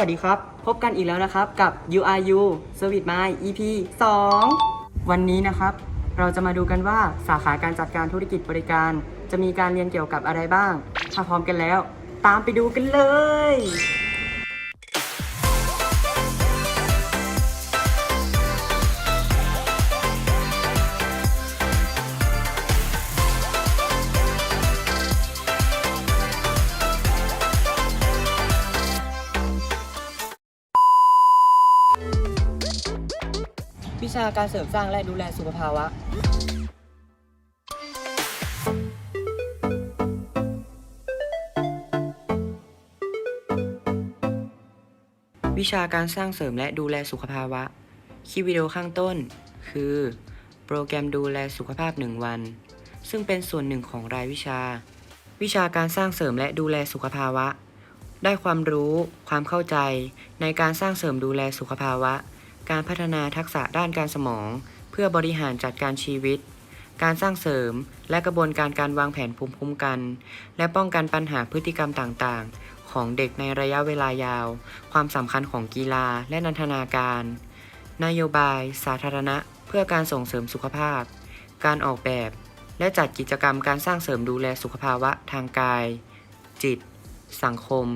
วัสดีครับ พบกันอีกแล้วนะครับกับ URU Service My EP 2 วันนี้นะครับ เราจะมาดูกันว่าสาขาการจัดการธุรกิจบริการ จะมีการเรียนเกี่ยวกับอะไรบ้าง ถ้าพร้อมกันแล้ว ตามไปดูกันเลย ชาการเสริมสร้างและดูแลสุขภาวะ วิชาการสร้างเสริมและดูแลสุขภาวะ คลิปวิดีโอข้างต้น คือ โปรแกรมดูแลสุขภาพ 1 วัน ซึ่งเป็นส่วนหนึ่งของรายวิชา วิชาการสร้างเสริมและดูแลสุขภาวะ ได้ความรู้ ความเข้าใจ ในการสร้างเสริมดูแลสุขภาวะ การพัฒนาทักษะด้านการสมอง เพื่อบริหารจัดการชีวิต การสร้างเสริม และกระบวนการการวางแผนภูมิคุ้มกัน และป้องกันปัญหาพฤติกรรมต่างๆ ของเด็กในระยะเวลายาว ความสำคัญของกีฬาและนันทนาการ นโยบาย สาธารณะ เพื่อการส่งเสริมสุขภาพ การออกแบบ และจัดกิจกรรมการสร้างเสริมดูแลสุขภาวะทางกาย จิต สังคม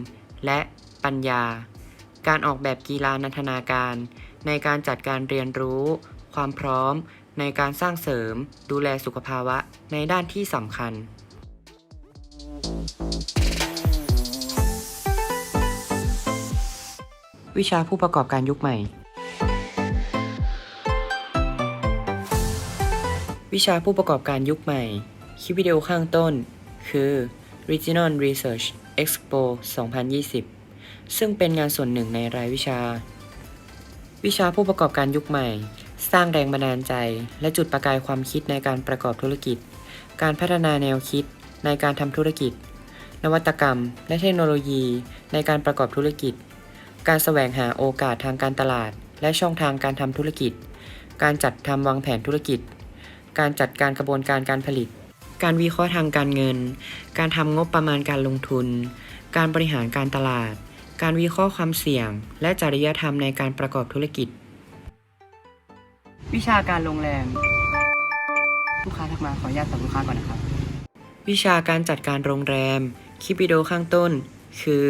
และปัญญา การออกแบบกีฬานันทนาการ ในการจัดการเรียนรู้ ความพร้อม ในการสร้างเสริม ดูแลสุขภาวะในด้านที่สำคัญ วิชาผู้ประกอบการยุคใหม่ วิชาผู้ประกอบการยุคใหม่ คลิปวิดีโอข้างต้น คือ Regional Research Expo 2020 ซึ่งเป็นงานส่วนหนึ่งในรายวิชา วิชาผู้ประกอบการยุคใหม่ สร้างแรงบันดาลใจ และจุดประกายความคิดในการประกอบธุรกิจ การพัฒนาแนวคิดในการทำธุรกิจ นวัตกรรม และเทคโนโลยีในการประกอบธุรกิจ การแสวงหาโอกาสทางการตลาด และช่องทางการทำธุรกิจ การจัดทำวางแผนธุรกิจ การจัดการกระบวนการการผลิต การวิเคราะห์ทางการเงิน การทำงบประมาณการลงทุน การบริหารการตลาด การวิเคราะห์ความเสี่ยง และจริยธรรมในการประกอบธุรกิจ วิชาการโรงแรม ลูกค้าทักมาขออนุญาตตอบลูกค้าก่อนนะครับ วิชาการจัดการโรงแรม คลิปวิดีโอข้างต้น คือ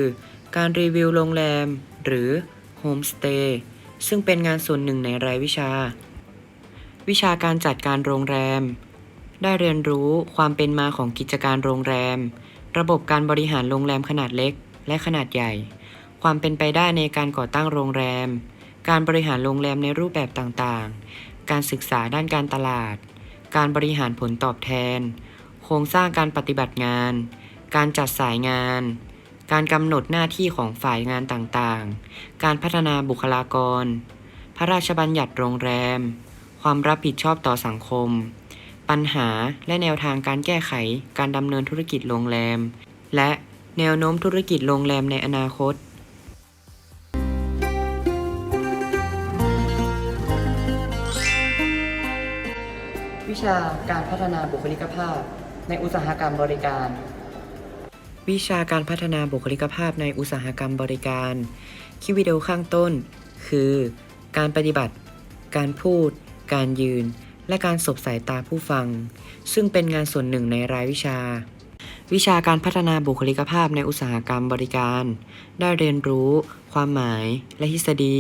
การรีวิวโรงแรม หรือโฮมสเตย์ ซึ่งเป็นงานส่วนหนึ่งในรายวิชา วิชาการจัดการโรงแรม ได้เรียนรู้ความเป็นมาของกิจการโรงแรม ระบบการบริหารโรงแรมขนาดเล็ก และขนาดใหญ่ ความเป็นไปได้ในการก่อตั้งโรงแรม การบริหารโรงแรมในรูปแบบต่างๆ การศึกษาด้านการตลาด การบริหารผลตอบแทน โครงสร้างการปฏิบัติงาน การจัดสายงาน การกำหนดหน้าที่ของฝ่ายงานต่างๆ การพัฒนาบุคลากร พระราชบัญญัติโรงแรม ความรับผิดชอบต่อสังคม ปัญหาและแนวทางการแก้ไข การดำเนินธุรกิจโรงแรม และแนวโน้มธุรกิจโรงแรมในอนาคต วิชาการพัฒนาบุคลิกภาพ ในอุตสาหกรรมบริการ วิชาการพัฒนาบุคลิกภาพในอุตสาหกรรมบริการ คลิปวิดีโอข้างต้น คือ การปฏิบัติ การพูด การยืน และการสบสายตาผู้ฟัง ซึ่งเป็นงานส่วนหนึ่งในรายวิชา วิชาการพัฒนาบุคลิกภาพในอุตสาหกรรมบริการ ได้เรียนรู้ ความหมาย และทฤษฎี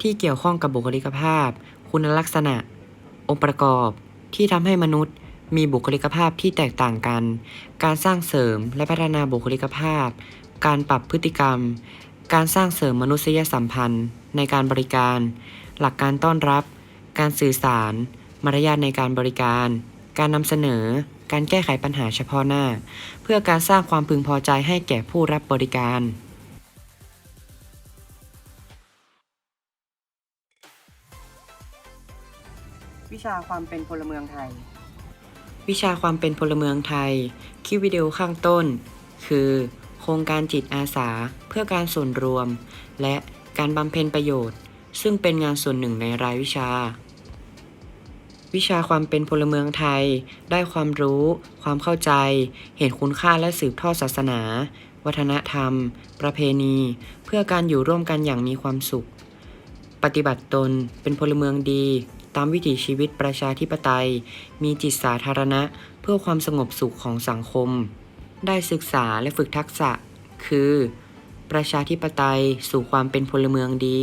ที่เกี่ยวข้องกับบุคลิกภาพ คุณลักษณะ องค์ประกอบ ที่ทำให้มนุษย์ มีบุคลิกภาพที่แตกต่างกัน การสร้างเสริมและพัฒนาบุคลิกภาพ การปรับพฤติกรรม การสร้างเสริมมนุษยสัมพันธ์ ในการบริการ หลักการต้อนรับ การสื่อสาร มารยาทในการบริการ การนำเสนอ การแก้ไขปัญหาเฉพาะหน้า เพื่อการสร้างความพึงพอใจให้แก่ผู้รับบริการ วิชาความเป็นพลเมืองไทย วิชาความเป็นพลเมืองไทย คลิปวิดีโอข้างต้น คือ โครงการจิตอาสาเพื่อการส่วนรวม และการบำเพ็ญประโยชน์ ซึ่งเป็นงานส่วนหนึ่งในรายวิชา วิชาความเป็นพลเมืองไทย ได้ความรู้ ความเข้าใจ เห็นคุณค่าและสืบทอดศาสนา วัฒนธรรม ประเพณี เพื่อการอยู่ร่วมกันอย่างมีความสุข ปฏิบัติตนเป็นพลเมืองดี ตามวิถีชีวิตประชาธิปไตย มีจิตสาธารณะเพื่อความสงบสุขของสังคม ได้ศึกษาและฝึกทักษะ คือ ประชาธิปไตยสู่ความเป็นพลเมืองดี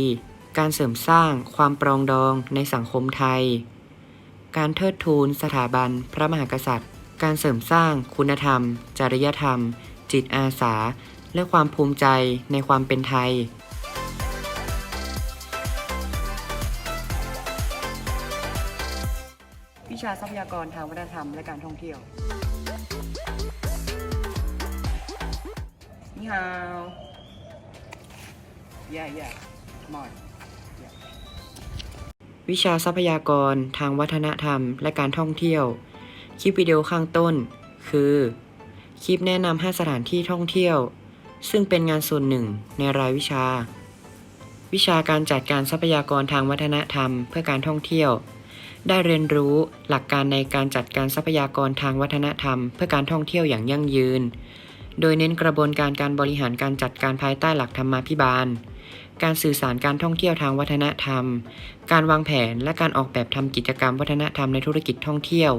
การเสริมสร้างความปรองดองในสังคมไทย การเทิดทูนสถาบันพระมหากษัตริย์ การเสริมสร้างคุณธรรม จริยธรรม จิตอาสา และความภูมิใจในความเป็นไทย วิชาทรัพยากรทางวัฒนธรรมและการท่องเที่ยวนี่ฮาว yeah yeah come on วิชาทรัพยากรทางวัฒนธรรมและการท่องเที่ยว คลิปวิดีโอข้างต้น คือ คลิปแนะนำ5สถานที่ท่องเที่ยว ซึ่งเป็นงานส่วนหนึ่งในรายวิชา วิชาการจัดการทรัพยากรทางวัฒนธรรมเพื่อการท่องเที่ยว ได้เรียนรู้หลักการในการจัดการทรัพยากรทางวัฒนธรรม เพื่อการท่องเที่ยวอย่างยั่งยืน โดยเน้นกระบวนการการบริหารการจัดการภายใต้หลักธรรมาภิบาล การสื่อสารการท่องเที่ยวทางวัฒนธรรม การวางแผนและการออกแบบทำกิจกรรมวัฒนธรรมในธุรกิจท่องเที่ยว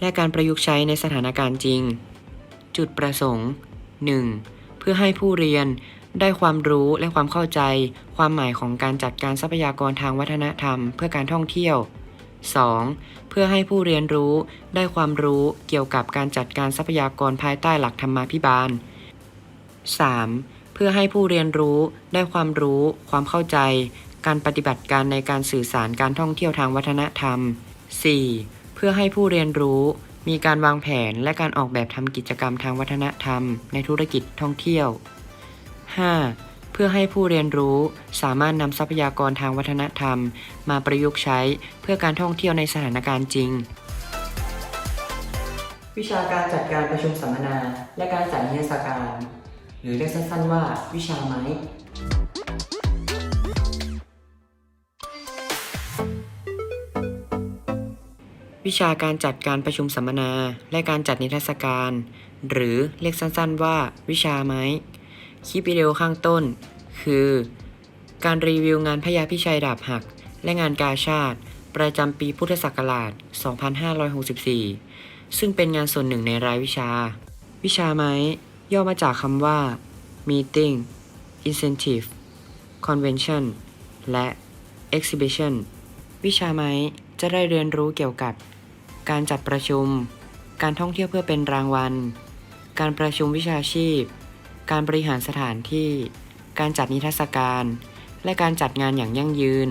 และการประยุกต์ใช้ในสถานการณ์จริง จุดประสงค์ 1. เพื่อให้ผู้เรียนได้ความรู้และความเข้าใจ ความหมายของการจัดการทรัพยากรทางวัฒนธรรม เพื่อการท่องเที่ยว 2. เพื่อให้ผู้เรียนรู้ได้ความรู้เกี่ยวกับการจัดการทรัพยากรภายใต้หลักธรรมาภิบาล 3. เพื่อให้ผู้เรียนรู้ได้ความรู้ ความเข้าใจ การปฏิบัติการในการสื่อสารการท่องเที่ยวทางวัฒนธรรม 4. เพื่อให้ผู้เรียนรู้มีการวางแผนและการออกแบบทำกิจกรรมทางวัฒนธรรม ในธุรกิจท่องเที่ยว 5. เพื่อให้ผู้เรียนรู้สามารถนำทรัพยากรทางวัฒนธรรม มาประยุกต์ใช้เพื่อการท่องเที่ยวในสถานการณ์จริง วิชาการจัดการประชุมสัมมนา และการจัดนิทรรศการ หรือเรียกสั้นๆว่า วิชาไม้วิชาการจัดการประชุมสัมมนา และการจัดนิทรรศการ หรือเรียกสั้นๆว่า วิชาไม้ คลิปวิดีโอข้างต้น คือ การรีวิวงานพญาพิชัยดาบหัก และงานกาชาติ ประจำปีพุทธศักราช 2564 ซึ่งเป็นงานส่วนหนึ่งในรายวิชา วิชาไม้ ย่อมาจากคำว่า meeting incentive convention และ exhibition วิชาไม้จะได้เรียนรู้เกี่ยวกับ การจัดประชุม การท่องเที่ยวเพื่อเป็นรางวัล การประชุมวิชาชีพ การบริหารสถานที่ การจัดนิทรรศการ และการจัดงานอย่างยั่งยืน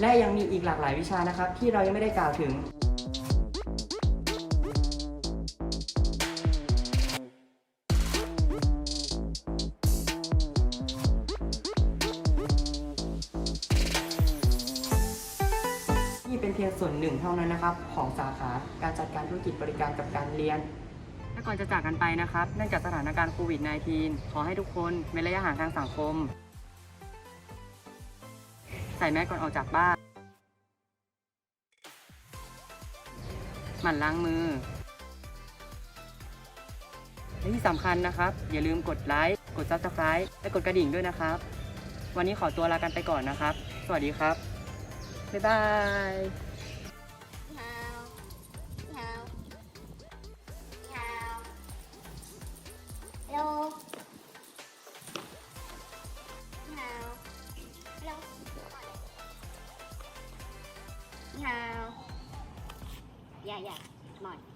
และยังมีอีกหลากหลายวิชานะครับ ที่เรายังไม่ได้กล่าวถึง หนึ่งเท่านั้นนะครับ ของสาขาการจัดการธุรกิจบริการกับการเรียน และก่อนจะจากกันไปนะครับ เนื่องจากสถานการณ์โควิด -19 ขอให้ทุกคนเว้นระยะห่างทางสังคม ใส่แมสก่อนออกจากบ้าน หมั่นล้างมือ และที่สำคัญนะครับ อย่าลืมกดไลค์ กด Subscribe และกดกระดิ่งด้วยนะครับ วันนี้ขอตัวลากันไปก่อนนะครับ สวัสดีครับ บ๊ายบาย Yeah, yeah. Come on.